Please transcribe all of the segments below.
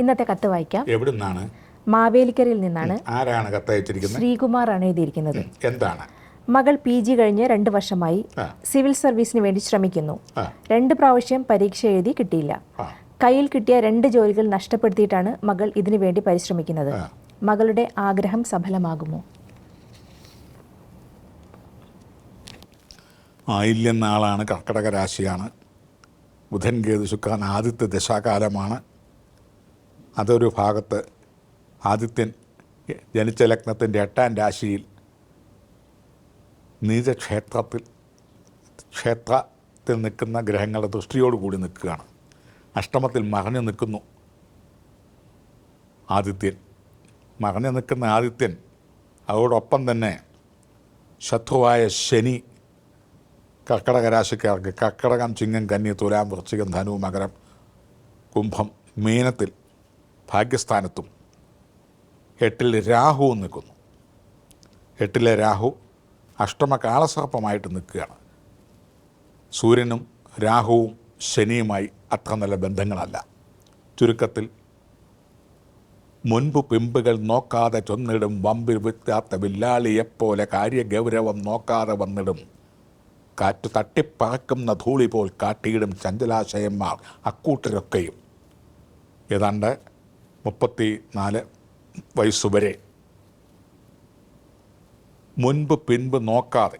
ഇന്നത്തെ കത്ത് വായിക്കാം. എവിടുന്നാണ്? മാവേലിക്കരയിൽ നിന്നാണ് ആരാണ് കഥയേച്ചിരിക്കുന്ന ശ്രീകുമാർ ആണ് എഴുതിയിരിക്കുന്നത്. എന്താണ്? മകൾ പി ജി കഴിഞ്ഞ് രണ്ട് വർഷമായി സിവിൽ സർവീസിന് വേണ്ടി ശ്രമിക്കുന്നു. രണ്ട് പ്രാവശ്യം പരീക്ഷ എഴുതി കിട്ടിയില്ല. കയ്യിൽ കിട്ടിയ രണ്ട് ജോലികൾ നഷ്ടപ്പെടുത്തിയിട്ടാണ് മകൾ ഇതിനു വേണ്ടി പരിശ്രമിക്കുന്നത്. മകളുടെ ആഗ്രഹം സഫലമാകുമോ? ആയില്യം നാളാണ് കർക്കടക രാശിയാണ്. ബുധൻ കേതു ശുക്രൻ ആദിത്യ ദശാകാലമാണ്. അതൊരു ഭാഗത്ത് ആദിത്യൻ ജനിച്ച ലഗ്നത്തിന്റെ എട്ടാം രാശിയിൽ നീചക്ഷേത്രത്തിൽ ക്ഷേത്രത്തിൽ നിൽക്കുന്ന ഗ്രഹങ്ങളുടെ ദൃഷ്ടിയോടുകൂടി നിൽക്കുകയാണ്. അഷ്ടമത്തിൽ മറഞ്ഞു നിൽക്കുന്നു ആദിത്യൻ. മറഞ്ഞു നിൽക്കുന്ന ആദിത്യൻ അതോടൊപ്പം തന്നെ ശത്രുവായ ശനി കർക്കടക രാശിക്കാർക്ക് കർക്കടകം ചിങ്ങം കന്നി തുലാം വൃശ്ചികം ധനു മകരം കുംഭം മീനത്തിൽ ഭാഗ്യസ്ഥാനത്തും എട്ടിൽ രാഹുവും നിൽക്കുന്നു. എട്ടിലെ രാഹു അഷ്ടമ കാളസർപ്പമായിട്ട് നിൽക്കുകയാണ്. സൂര്യനും രാഹുവും ശനിയുമായി അത്ര നല്ല ബന്ധങ്ങളല്ല. ചുരുക്കത്തിൽ മുൻപ് പിമ്പുകൾ നോക്കാതെ ചൊന്നിടും വമ്പിൽ വിറ്റാത്ത വില്ലാളിയെപ്പോലെ കാര്യഗൗരവം നോക്കാതെ വന്നിടും. കാറ്റ് തട്ടിപ്പറക്കുന്ന ധൂളി പോൽ കാട്ടിയിടും ചഞ്ചലാശയന്മാർ അക്കൂട്ടരൊക്കെയും. ഏതാണ്ട് മുപ്പത്തി നാല് വയസ്സുവരെ. മുൻപ് പിൻപ് നോക്കാതെ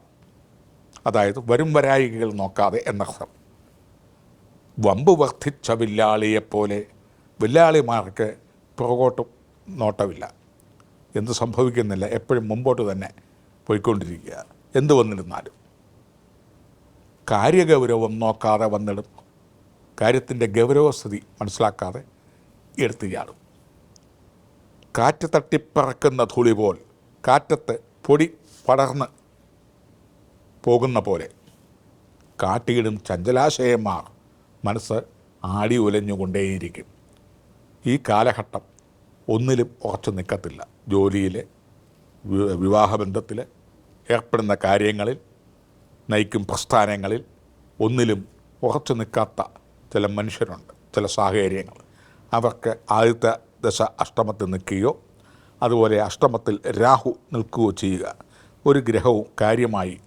അതായത് വരും വരായികകൾ നോക്കാതെ എന്നർത്ഥം. വമ്പ് വർദ്ധിച്ച വില്ലാളിയെപ്പോലെ വില്ലാളിമാർക്ക് പുറകോട്ടും നോട്ടമില്ല. എന്ത് സംഭവിക്കുന്നില്ല എപ്പോഴും മുമ്പോട്ട് തന്നെ പോയിക്കൊണ്ടിരിക്കുക. എന്ത് വന്നിരുന്നാലും കാര്യഗൗരവം നോക്കാതെ വന്നിടും. കാര്യത്തിന്റെ ഗൗരവസ്ഥിതി മനസ്സിലാക്കാതെ എടുത്തു ചാടും. കാറ്റ് തട്ടിപ്പറക്കുന്ന ധൂളി പോൽ കാറ്റത്ത് പൊടി പടർന്ന് പോകുന്ന പോലെ. കാട്ടിയിടും ചഞ്ചലാശയന്മാർ മനസ്സ് ആടി ഉലഞ്ഞുകൊണ്ടേയിരിക്കും ഈ കാലഘട്ടം ഒന്നിലും ഉറച്ചു നിൽക്കത്തില്ല. ജോലിയിൽ വിവാഹബന്ധത്തിൽ ഏർപ്പെടുന്ന കാര്യങ്ങളിൽ നയിക്കും പ്രസ്ഥാനങ്ങളിൽ ഒന്നിലും ഉറച്ചു നിൽക്കാത്ത ചില മനുഷ്യരുണ്ട് ചില സാഹചര്യങ്ങൾ. അവർക്ക് ആദ്യത്തെ ദശ അഷ്ടമത്തിൽ നിൽക്കുകയോ അതുപോലെ അഷ്ടമത്തിൽ രാഹു നിൽക്കുകയോ ചെയ്യുക. ഒരു ഗ്രഹവും കാര്യമായി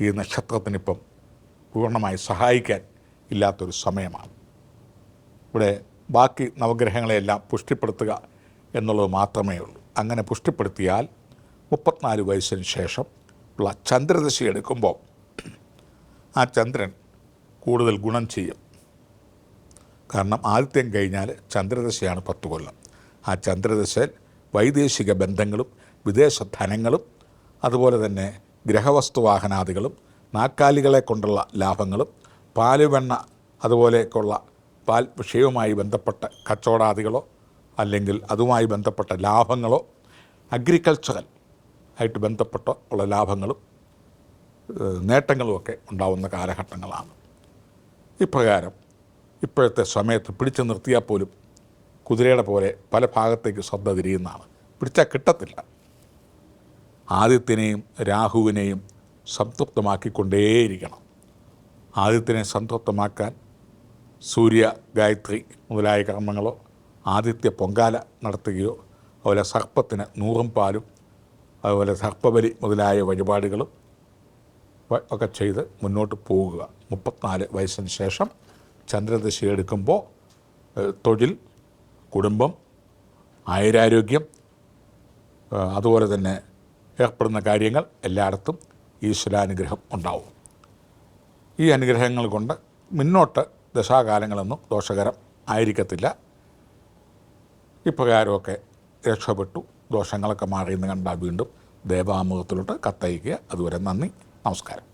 ഈ നക്ഷത്രത്തിനിപ്പം പൂർണമായി സഹായിക്കാൻ ഇല്ലാത്തൊരു സമയമാണ്. ഇവിടെ ബാക്കി നവഗ്രഹങ്ങളെയെല്ലാം പുഷ്ടിപ്പെടുത്തുക എന്നുള്ളത് മാത്രമേ ഉള്ളൂ. അങ്ങനെ പുഷ്ടിപ്പെടുത്തിയാൽ മുപ്പത്തിനാല് വയസ്സിന് ശേഷം ഉള്ള ചന്ദ്രദശ എടുക്കുമ്പോൾ ആ ചന്ദ്രൻ കൂടുതൽ ഗുണം ചെയ്യും. കാരണം ആദിത്യം കഴിഞ്ഞാൽ ചന്ദ്രദശയാണ് പത്ത് കൊല്ലം. ആ ചന്ദ്രദശയിൽ വൈദേശിക ബന്ധങ്ങളും വിദേശ ധനങ്ങളും അതുപോലെ തന്നെ ഗ്രഹവസ്തുവാഹനാദികളും നാക്കാലികളെ കൊണ്ടുള്ള ലാഭങ്ങളും പാലുവെണ്ണ അതുപോലെയൊക്കെയുള്ള പാൽ വിഷയവുമായി ബന്ധപ്പെട്ട കച്ചവടാദികളോ അല്ലെങ്കിൽ അതുമായി ബന്ധപ്പെട്ട ലാഭങ്ങളോ അഗ്രികൾച്ചറൽ ആയിട്ട് ബന്ധപ്പെട്ട ഉള്ള ലാഭങ്ങളും നേട്ടങ്ങളുമൊക്കെ ഉണ്ടാവുന്ന കാലഘട്ടങ്ങളാണ്. ഇപ്രകാരം ഇപ്പോഴത്തെ സമയത്ത് പിടിച്ചു നിർത്തിയാൽ പോലും കുതിരയുടെ പോലെ പല ഭാഗത്തേക്ക് ശ്രദ്ധ തിരിയുന്നതാണ്. പിടിച്ചാൽ കിട്ടത്തില്ല. ആദിത്യനെയും രാഹുവിനെയും സംതൃപ്തമാക്കിക്കൊണ്ടേയിരിക്കണം. ആദിത്യനെ സംതൃപ്തമാക്കാൻ സൂര്യ ഗായത്രി മുതലായ കർമ്മങ്ങളോ ആദിത്യ പൊങ്കാല നടത്തുകയോ അതുപോലെ സർപ്പത്തിന് നൂറും പാലും അതുപോലെ സർപ്പബലി മുതലായ വഴിപാടുകളും ഒക്കെ ചെയ്ത് മുന്നോട്ട് പോകുക. മുപ്പത്തിനാല് വയസ്സിന് ശേഷം ചന്ദ്രദശ എടുക്കുമ്പോൾ തൊഴിൽ കുടുംബം ആയുരാരോഗ്യം അതുപോലെ തന്നെ ഏർപ്പെടുന്ന കാര്യങ്ങൾ എല്ലായിടത്തും ഈശ്വരാനുഗ്രഹം ഉണ്ടാവും. ഈ അനുഗ്രഹങ്ങൾ കൊണ്ട് മുന്നോട്ട് ദശാകാലങ്ങളൊന്നും ദോഷകരം ആയിരിക്കത്തില്ല. ഇപ്രകാരമൊക്കെ രക്ഷപ്പെട്ടു ദോഷങ്ങളൊക്കെ മാറിയെന്ന് കണ്ടാൽ വീണ്ടും ദേവാമുഖത്തിലോട്ട് കത്തയക്കുക അതുവരെ നന്ദി നമസ്കാരം.